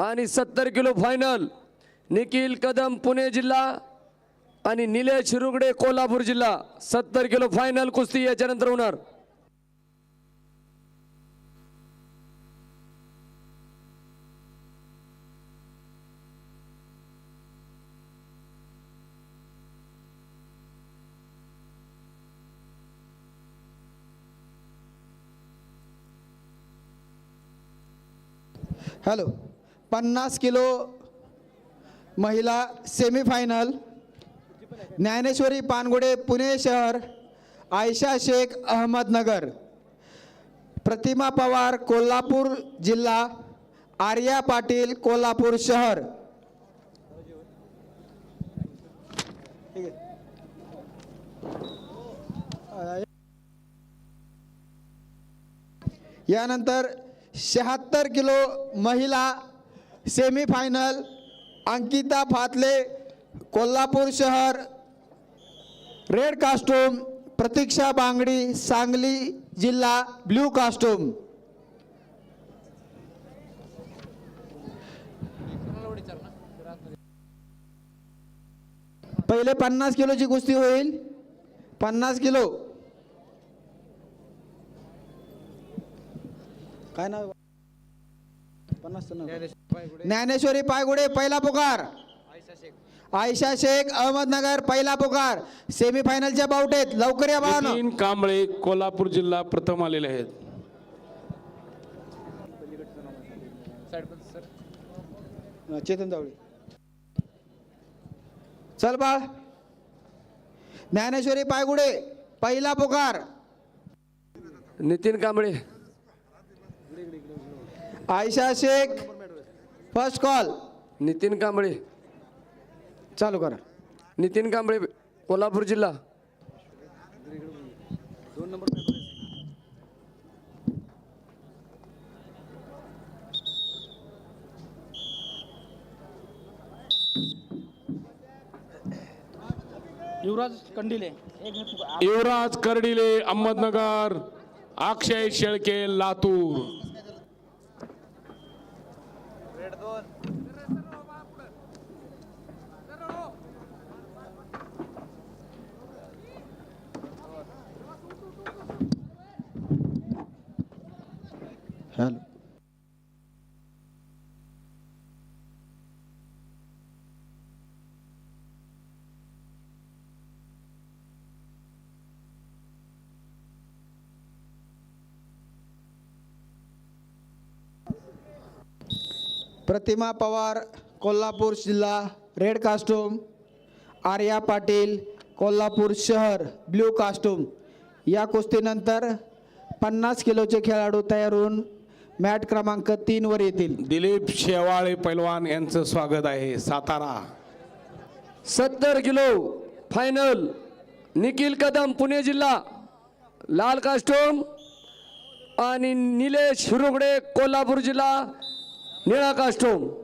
आणि सत्तर kilo final Nikhil Kadam Pune जिल्हा आणि निलेश रुगडे कोल्हापूर जिल्हा. सत्तर किलो फायनल कुस्ती याच्यानंतर होणार. हॅलो. पन्नास किलो महिला सेमीफायनल. ज्ञानेश्वरी पानगुडे पुणे शहर आयशा शेख अहमदनगर. प्रतिमा पवार कोल्हापूर जिल्हा आर्या पाटील कोल्हापूर शहर. यानंतर शहात्तर किलो महिला सेमीफायनल अंकिता फातले कोल्हापूर शहर रेड कास्टूम प्रतीक्षा बांगडी सांगली जिल्हा ब्ल्यू कास्टूम पहिले पन्नास किलोची कुस्ती होईल. पन्नास किलो. काय नाव पन्नास ज्ञानेश्वरी पायगुडे. पहिला पुकार. आयशा शेख. अहमदनगर पहिला पुकार. सेमीफायनलच्या बावटेत. लवकर या बाळानं. नितीन कांबळे कोल्हापूर जिल्हा प्रथम आलेले आहेत. चेतन जावळे. चल बाळ. ज्ञानेश्वरी पायगुडे पहिला पुकार. Nitin Kamble. Ayesha Shaikh first call Nitin Kamble. चालू करा. नितीन कांबळे कोल्हापूर जिल्हा. युवराज कंडिले. युवराज कर्डिले अहमदनगर. अक्षय शेळके लातूर. हॅलो प्रतिमा पवार कोल्हापूर जिल्हा रेड कास्टूम आर्या पाटील कोल्हापूर शहर ब्ल्यू कास्टूम या कुस्तीनंतर पन्नास किलोचे खेळाडू तयार होऊन मॅट क्रमांक तीनवर येतील. दिलीप शेवाळे पैलवान यांचं स्वागत आहे सातारा. सत्तर किलो फायनल निखिल कदम पुणे जिल्हा. लाल कास्टोम आणि निलेश हिरुगडे कोल्हापूर जिल्हा. निळा कास्टोम.